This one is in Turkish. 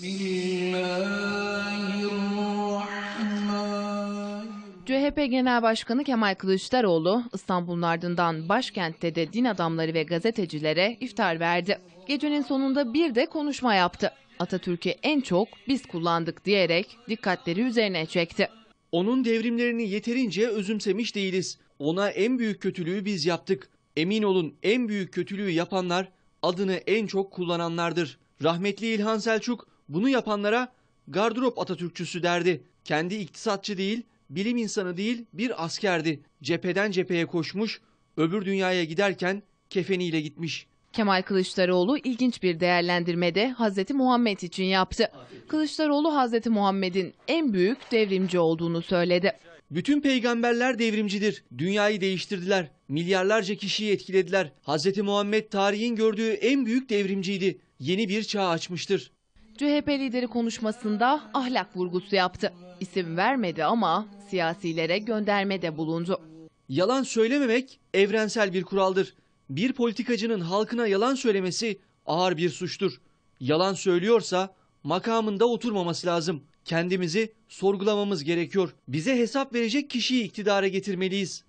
CHP Genel Başkanı Kemal Kılıçdaroğlu İstanbul'un ardından başkentte de din adamları ve gazetecilere iftar verdi. Gecenin sonunda bir de konuşma yaptı. Atatürk'ü en çok biz kullandık diyerek dikkatleri üzerine çekti. Onun devrimlerini yeterince özümsemiş değiliz. Ona en büyük kötülüğü biz yaptık. Emin olun en büyük kötülüğü yapanlar adını en çok kullananlardır. Rahmetli İlhan Selçuk bunu yapanlara gardırop Atatürkçüsü derdi. Kendi iktisatçı değil, bilim insanı değil bir askerdi. Cepheden cepheye koşmuş, öbür dünyaya giderken kefeniyle gitmiş. Kemal Kılıçdaroğlu ilginç bir değerlendirmede Hazreti Muhammed için yaptı. Kılıçdaroğlu Hazreti Muhammed'in en büyük devrimci olduğunu söyledi. Bütün peygamberler devrimcidir. Dünyayı değiştirdiler. Milyarlarca kişiyi etkilediler. Hz. Muhammed tarihin gördüğü en büyük devrimciydi. Yeni bir çağ açmıştır. CHP lideri konuşmasında ahlak vurgusu yaptı. İsim vermedi ama siyasilere göndermede bulundu. Yalan söylememek evrensel bir kuraldır. Bir politikacının halkına yalan söylemesi ağır bir suçtur. Yalan söylüyorsa makamında oturmaması lazım. Kendimizi sorgulamamız gerekiyor. Bize hesap verecek kişiyi iktidara getirmeliyiz.